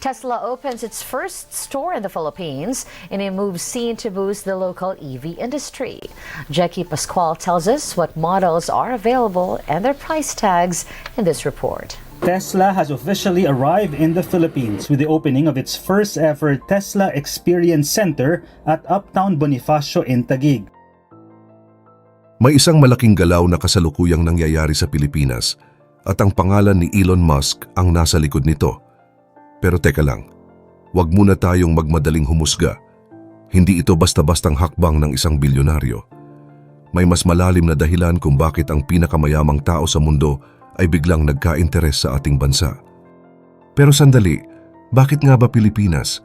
Tesla opens its first store in the Philippines in a move seen to boost the local EV industry. Jackie Pascual tells us what models are available and their price tags in this report. Tesla has officially arrived in the Philippines with the opening of its first ever Tesla Experience Center at Uptown Bonifacio in Taguig. May isang malaking galaw na kasalukuyang nangyayari sa Pilipinas at ang pangalan ni Elon Musk ang nasa likod nito. Pero teka lang, wag muna tayong magmadaling humusga. Hindi ito basta-bastang hakbang ng isang bilyonaryo. May mas malalim na dahilan kung bakit ang pinakamayamang tao sa mundo ay biglang nagka-interes sa ating bansa. Pero sandali, bakit nga ba Pilipinas?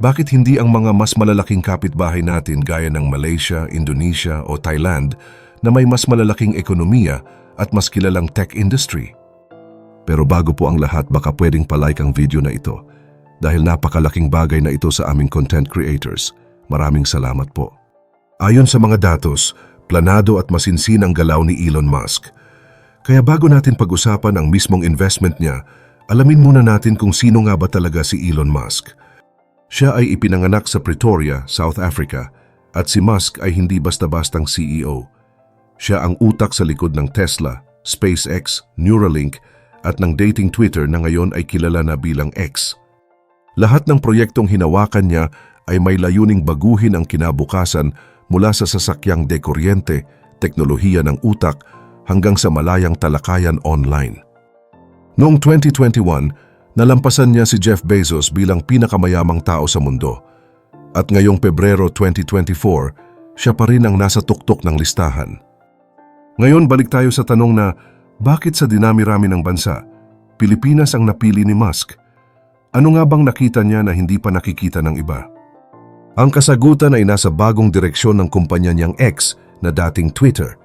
Bakit hindi ang mga mas malalaking kapitbahay natin gaya ng Malaysia, Indonesia o Thailand na may mas malalaking ekonomiya at mas kilalang tech industry? Pero bago po ang lahat, baka pwedeng palike ang video na ito dahil napakalaking bagay na ito sa aming content creators. Maraming salamat po. Ayon sa mga datos, planado at masinsin ang galaw ni Elon Musk. Kaya bago natin pag-usapan ang mismong investment niya, alamin muna natin kung sino nga ba talaga si Elon Musk. Siya ay ipinanganak sa Pretoria, South Africa, at si Musk ay hindi basta-bastang CEO. Siya ang utak sa likod ng Tesla, SpaceX, Neuralink, at ng dating Twitter na ngayon ay kilala na bilang X. Lahat ng proyektong hinawakan niya ay may layuning baguhin ang kinabukasan mula sa sasakyang dekuryente, teknolohiya ng utak, hanggang sa malayang talakayan online. Noong 2021, nalampasan niya si Jeff Bezos bilang pinakamayamang tao sa mundo. At ngayong Pebrero 2024, siya pa rin ang nasa tuktok ng listahan. Ngayon balik tayo sa tanong na bakit sa dinami-rami ng bansa, Pilipinas ang napili ni Musk? Ano nga bang nakita niya na hindi pa nakikita ng iba? Ang kasagutan ay nasa bagong direksyon ng kumpanya niyang X na dating Twitter.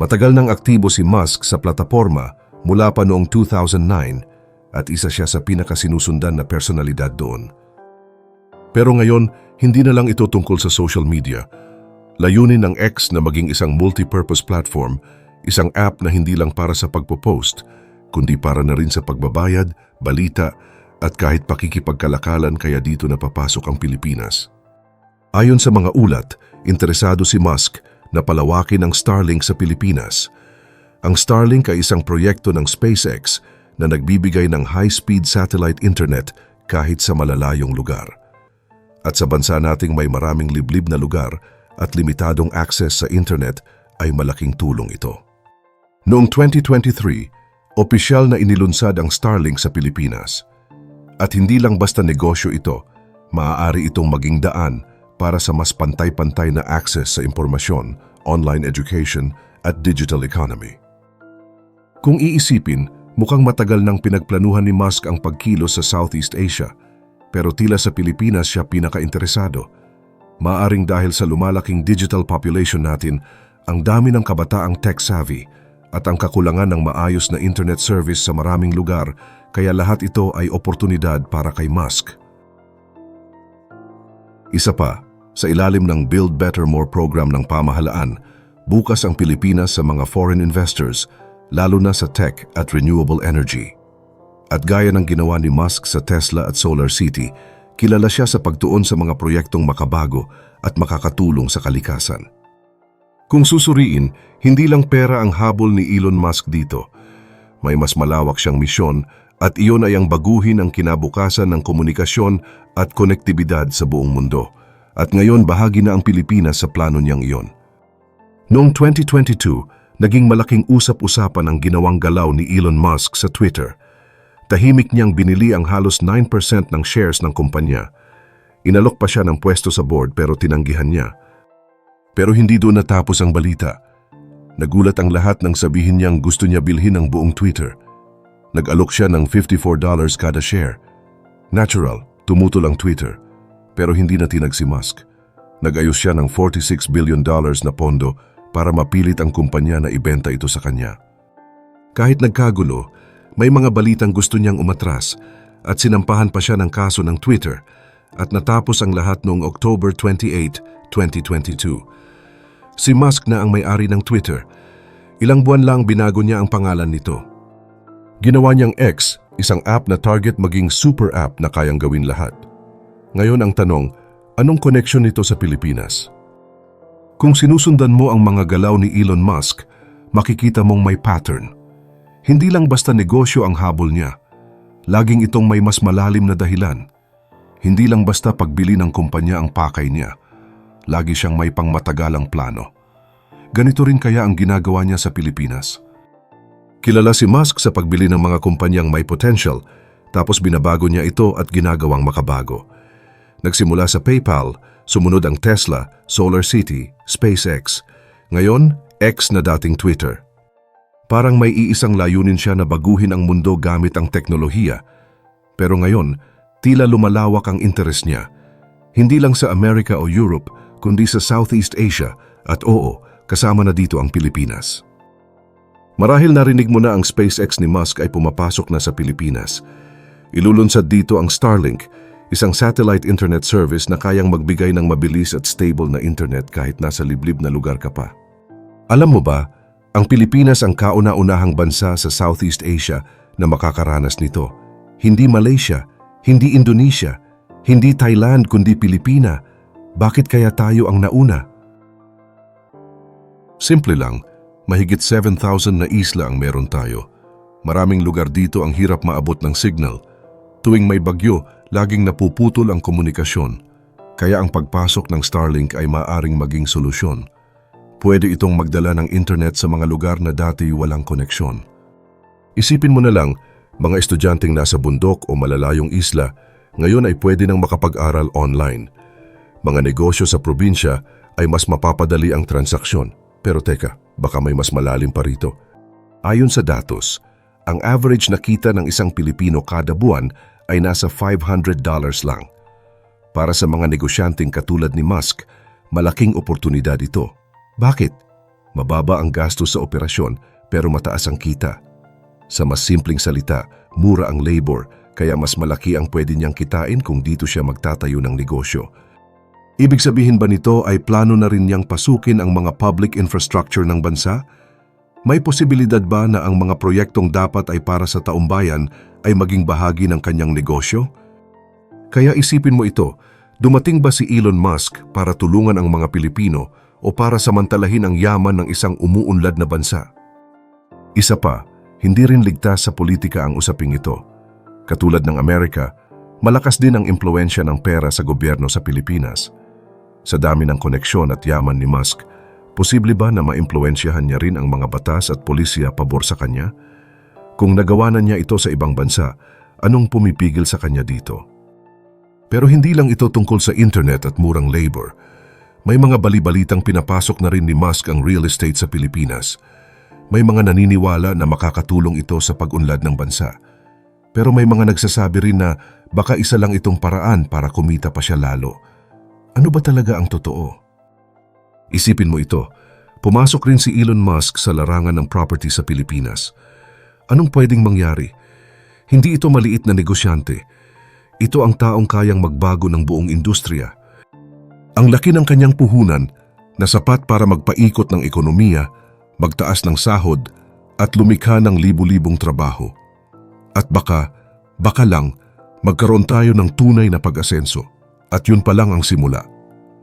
Matagal nang aktibo si Musk sa plataforma mula pa noong 2009 at isa siya sa pinakasinusundan na personalidad doon. Pero ngayon, hindi na lang ito tungkol sa social media. Layunin ng X na maging isang multi-purpose platform Isang app na hindi lang para sa pagpo-post, kundi para na rin sa pagbabayad, balita, at kahit pakikipagkalakalan kaya dito napapasok ang Pilipinas. Ayon sa mga ulat, interesado si Musk na palawakin ang Starlink sa Pilipinas. Ang Starlink ay isang proyekto ng SpaceX na nagbibigay ng high-speed satellite internet kahit sa malalayong lugar. At sa bansa nating may maraming liblib na lugar at limitadong access sa internet ay malaking tulong ito. Noong 2023, opisyal na inilunsad ang Starlink sa Pilipinas. At hindi lang basta negosyo ito, maaari itong maging daan para sa mas pantay-pantay na access sa impormasyon, online education at digital economy. Kung iisipin, mukhang matagal nang pinagplanuhan ni Musk ang pagkilos sa Southeast Asia, pero tila sa Pilipinas siya pinaka-interesado. Maaring dahil sa lumalaking digital population natin, ang dami ng kabataang tech-savvy at ang kakulangan ng maayos na internet service sa maraming lugar kaya lahat ito ay oportunidad para kay Musk. Isa pa, sa ilalim ng Build Better More program ng pamahalaan, bukas ang Pilipinas sa mga foreign investors, lalo na sa tech at renewable energy. At gaya ng ginawa ni Musk sa Tesla at Solar City, kilala siya sa pagtuon sa mga proyektong makabago at makakatulong sa kalikasan. Kung susuriin, hindi lang pera ang habol ni Elon Musk dito. May mas malawak siyang misyon at iyon ay ang baguhin ang kinabukasan ng komunikasyon at konektibidad sa buong mundo. At ngayon bahagi na ang Pilipinas sa plano niyang iyon. Noong 2022, naging malaking usap-usapan ang ginawang galaw ni Elon Musk sa Twitter. Tahimik niyang binili ang halos 9% ng shares ng kumpanya. Inalok pa siya ng pwesto sa board pero tinanggihan niya. Pero hindi doon natapos ang balita. Nagulat ang lahat nang sabihin niyang gusto niya bilhin ang buong Twitter. Nag-alok siya ng $54 kada share. Natural, tumutol ang Twitter. Pero hindi na tinag si Musk. Nag-ayos siya ng $46 billion na pondo para mapilit ang kumpanya na ibenta ito sa kanya. Kahit nagkagulo, may mga balitang gusto niyang umatras at sinampahan pa siya ng kaso ng Twitter at natapos ang lahat noong October 28, 2022. Si Musk na ang may-ari ng Twitter. Ilang buwan lang binago niya ang pangalan nito. Ginawa niyang X, isang app na target maging super app na kayang gawin lahat. Ngayon ang tanong, anong connection nito sa Pilipinas? Kung sinusundan mo ang mga galaw ni Elon Musk, makikita mong may pattern. Hindi lang basta negosyo ang habol niya. Laging itong may mas malalim na dahilan. Hindi lang basta pagbili ng kumpanya ang pakay niya. Lagi siyang may pangmatagalang plano. Ganito rin kaya ang ginagawa niya sa Pilipinas. Kilala si Musk sa pagbili ng mga kumpanyang may potential, tapos binabago niya ito at ginagawang makabago. Nagsimula sa PayPal, sumunod ang Tesla, Solar City, SpaceX. Ngayon, X na dating Twitter. Parang may iisang layunin siya na baguhin ang mundo gamit ang teknolohiya. Pero ngayon, tila lumalawak ang interes niya. Hindi lang sa Amerika o Europe, kundi sa Southeast Asia at oo, kasama na dito ang Pilipinas. Marahil narinig mo na ang SpaceX ni Musk ay pumapasok na sa Pilipinas. Ilulunsad dito ang Starlink, isang satellite internet service na kayang magbigay ng mabilis at stable na internet kahit nasa liblib na lugar ka pa. Alam mo ba, ang Pilipinas ang kauna-unahang bansa sa Southeast Asia na makakaranas nito. Hindi Malaysia, hindi Indonesia, hindi Thailand kundi Pilipina. Bakit kaya tayo ang nauna? Simple lang, mahigit 7,000 na isla ang meron tayo. Maraming lugar dito ang hirap maabot ng signal. Tuwing may bagyo, laging napuputol ang komunikasyon. Kaya ang pagpasok ng Starlink ay maaring maging solusyon. Pwede itong magdala ng internet sa mga lugar na dati walang koneksyon. Isipin mo na lang, mga estudyanteng nasa bundok o malalayong isla, ngayon ay pwede nang makapag-aral online. Mga negosyo sa probinsya ay mas mapapadali ang transaksyon. Pero teka, baka may mas malalim pa rito. Ayon sa datos, ang average na kita ng isang Pilipino kada buwan ay nasa $500 lang. Para sa mga negosyanteng katulad ni Musk, malaking oportunidad ito. Bakit? Mababa ang gastos sa operasyon pero mataas ang kita. Sa mas simpleng salita, mura ang labor kaya mas malaki ang pwede niyang kitain kung dito siya magtatayo ng negosyo. Ibig sabihin ba nito ay plano na rin niyang pasukin ang mga public infrastructure ng bansa? May posibilidad ba na ang mga proyektong dapat ay para sa taumbayan ay maging bahagi ng kanyang negosyo? Kaya isipin mo ito, dumating ba si Elon Musk para tulungan ang mga Pilipino o para samantalahin ang yaman ng isang umuunlad na bansa? Isa pa, hindi rin ligtas sa politika ang usaping ito. Katulad ng Amerika, malakas din ang impluensya ng pera sa gobyerno sa Pilipinas. Sa dami ng koneksyon at yaman ni Musk, posible ba na maimpluensyahan niya rin ang mga batas at polisya pabor sa kanya? Kung nagawa na niya ito sa ibang bansa, anong pumipigil sa kanya dito? Pero hindi lang ito tungkol sa internet at murang labor. May mga balibalitang pinapasok na rin ni Musk ang real estate sa Pilipinas. May mga naniniwala na makakatulong ito sa pag-unlad ng bansa. Pero may mga nagsasabi rin na baka isa lang itong paraan para kumita pa siya lalo. Ano ba talaga ang totoo? Isipin mo ito, pumasok rin si Elon Musk sa larangan ng property sa Pilipinas. Anong pwedeng mangyari? Hindi ito maliit na negosyante. Ito ang taong kayang magbago ng buong industriya. Ang laki ng kanyang puhunan na sapat para magpaikot ng ekonomiya, magtaas ng sahod at lumikha ng libu-libong trabaho. At baka, baka lang, magkaroon tayo ng tunay na pag-asenso. At yun pa lang ang simula.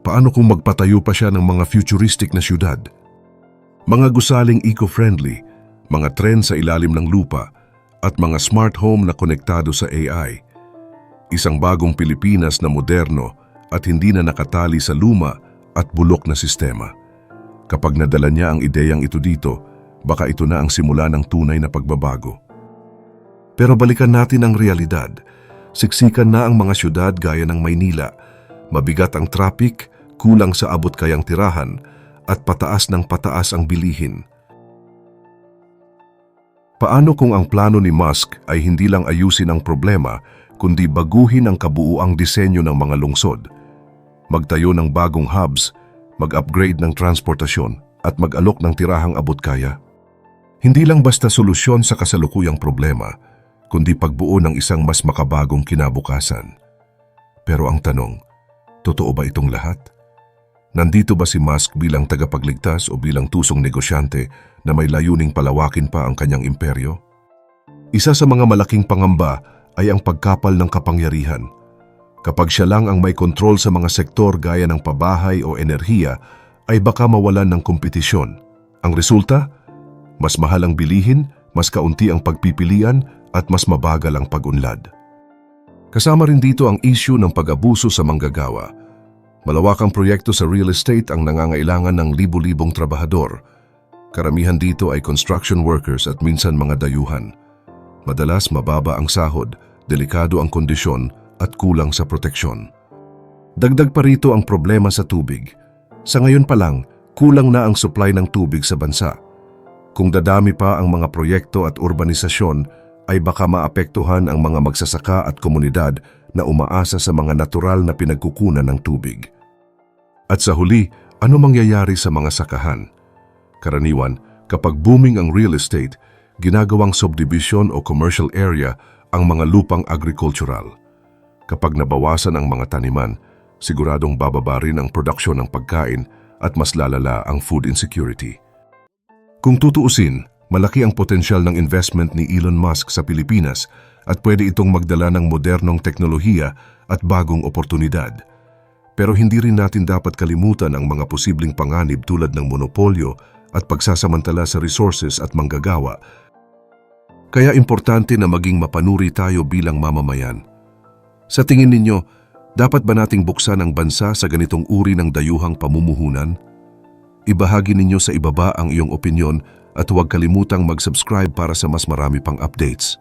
Paano kung magpatayo pa siya ng mga futuristic na syudad? Mga gusaling eco-friendly, mga tren sa ilalim ng lupa, at mga smart home na konektado sa AI. Isang bagong Pilipinas na moderno at hindi na nakatali sa luma at bulok na sistema. Kapag nadala niya ang ideyang ito dito, baka ito na ang simula ng tunay na pagbabago. Pero balikan natin ang realidad. Siksikan na ang mga syudad gaya ng Maynila. Mabigat ang traffic, kulang sa abot kayang tirahan, at pataas ng pataas ang bilihin. Paano kung ang plano ni Musk ay hindi lang ayusin ang problema, kundi baguhin ang kabuuang disenyo ng mga lungsod? Magtayo ng bagong hubs, mag-upgrade ng transportasyon, at mag-alok ng tirahang abot kaya? Hindi lang basta solusyon sa kasalukuyang problema, kundi pagbuo ng isang mas makabagong kinabukasan. Pero ang tanong, totoo ba itong lahat? Nandito ba si Musk bilang tagapagligtas o bilang tusong negosyante na may layuning palawakin pa ang kanyang imperyo? Isa sa mga malaking pangamba ay ang pagkapal ng kapangyarihan. Kapag siya lang ang may kontrol sa mga sektor gaya ng pabahay o enerhiya, ay baka mawalan ng kompetisyon. Ang resulta? Mas mahal ang bilihin, mas kaunti ang pagpipilian at mas mabagal ang pag-unlad. Kasama rin dito ang issue ng pag-abuso sa manggagawa. Malawakang proyekto sa real estate ang nangangailangan ng libu-libong trabahador. Karamihan dito ay construction workers at minsan mga dayuhan. Madalas mababa ang sahod, delikado ang kondisyon at kulang sa proteksyon. Dagdag pa rito ang problema sa tubig. Sa ngayon pa lang, kulang na ang supply ng tubig sa bansa. Kung dadami pa ang mga proyekto at urbanisasyon, ay baka maapektuhan ang mga magsasaka at komunidad na umaasa sa mga natural na pinagkukunan ng tubig. At sa huli, ano mangyayari sa mga sakahan? Karaniwan, kapag booming ang real estate, ginagawang subdivision o commercial area ang mga lupang agricultural. Kapag nabawasan ang mga taniman, siguradong bababa rin ang produksyon ng pagkain at mas lalala ang food insecurity. Kung tutuusin, malaki ang potensyal ng investment ni Elon Musk sa Pilipinas at pwede itong magdala ng modernong teknolohiya at bagong oportunidad. Pero hindi rin natin dapat kalimutan ang mga posibleng panganib tulad ng monopolyo at pagsasamantala sa resources at manggagawa. Kaya importante na maging mapanuri tayo bilang mamamayan. Sa tingin ninyo, dapat ba nating buksan ang bansa sa ganitong uri ng dayuhang pamumuhunan? Ibahagi ninyo sa ibaba ang iyong opinyon at huwag kalimutang mag-subscribe para sa mas marami pang updates.